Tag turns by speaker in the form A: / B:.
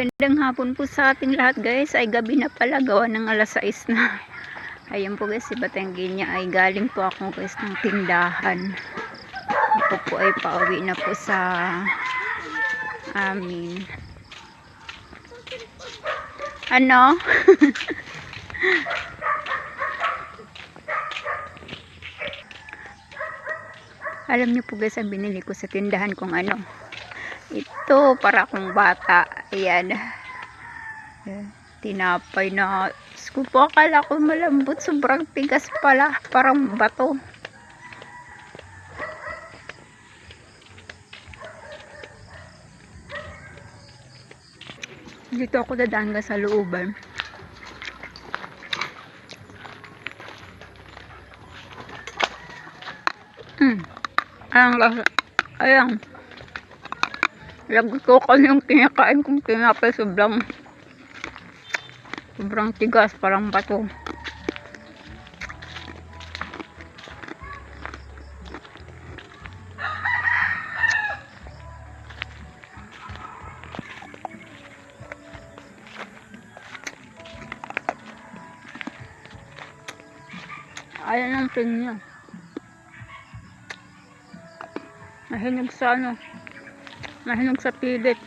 A: Gandang hapon po sa ating lahat guys. Ay gabi na pala. Gawa ng alas 6 na. Ayan po guys. Si Batanggi niya ay galing po ako guys ng tindahan. Ako po ay pauwi na po sa amin. Ano? Alam niyo po guys ang binili ko sa tindahan kung ano. Ito para akong bata. Ayan. Tinapay na. Diyos ko po akala ko malambot. Sobrang tigas pala. Parang bato. Dito ako dadaan sa looban. Mm. Ayan lasa. Ayan. Lagot ko yung kinakain kong tinapay sobrang sobrang tigas parang bato. Ayan ang pin niya. Mahinog sa ano. Mahinog sa pilit.